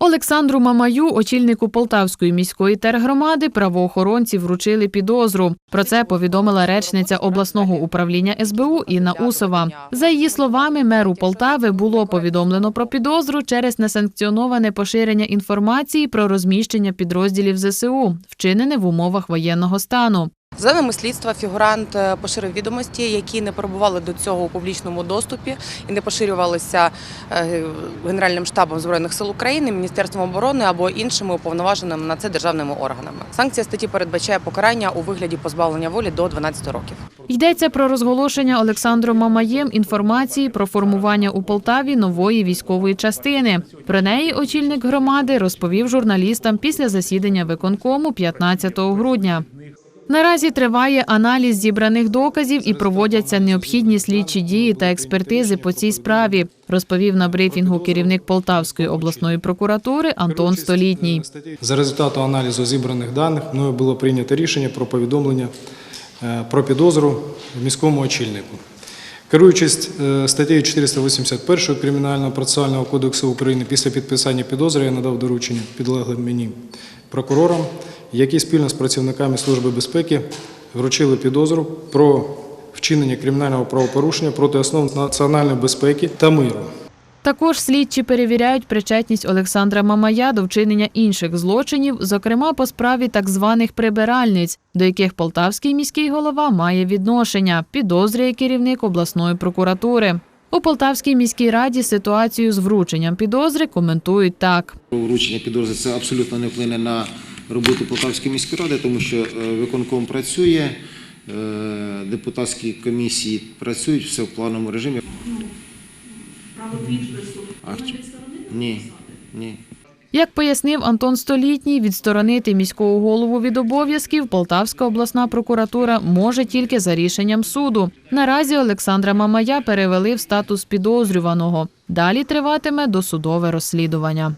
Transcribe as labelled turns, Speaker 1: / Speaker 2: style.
Speaker 1: Олександру Мамаю, очільнику Полтавської міської тергромади, правоохоронці вручили підозру. Про це повідомила речниця обласного управління СБУ Інна Усова. За її словами, меру Полтави було повідомлено про підозру через несанкціоноване поширення інформації про розміщення підрозділів ЗСУ, вчинене в умовах воєнного стану.
Speaker 2: За даними слідства, фігурант е, поширив відомості, які не перебували до цього у публічному доступі і не поширювалися е, Генеральним штабом збройних сил України, Міністерством оборони або іншими уповноваженими на це державними органами. Санкція статті передбачає покарання у вигляді позбавлення волі до 12 років.
Speaker 1: Йдеться про розголошення Олександром Мамаєм інформації про формування у Полтаві нової військової частини. Про неї очільник громади розповів журналістам після засідання виконкому 15 грудня. Наразі триває аналіз зібраних доказів і проводяться необхідні слідчі дії та експертизи по цій справі, розповів на брифінгу керівник Полтавської обласної прокуратури Антон Столітній.
Speaker 3: За результатом аналізу зібраних даних мною було прийнято рішення про повідомлення е, про підозру міському очільнику. Керуючись е, статтею 481 Кримінального процесуального кодексу України, після підписання підозри я надав доручення підлеглим мені прокурорам, які спільно з працівниками Служби безпеки вручили підозру про вчинення кримінального правопорушення проти основ національної безпеки та миру.
Speaker 1: Також слідчі перевіряють причетність Олександра Мамая до вчинення інших злочинів, зокрема по справі так званих прибиральниць, до яких полтавський міський голова має відношення, підозрює керівник обласної прокуратури. У Полтавській міській раді ситуацію з врученням підозри коментують так.
Speaker 4: Вручення підозри це абсолютно не вплине на роботу Полтавської міської ради, тому що е, виконком працює, е, депутатські комісії працюють, все в плановому режимі. А, Ні, ні.
Speaker 1: Як пояснив Антон Столітній, відсторонити міського голову від обов'язків Полтавська обласна прокуратура може тільки за рішенням суду. Наразі Олександра Мамая перевели в статус підозрюваного. Далі триватиме досудове розслідування.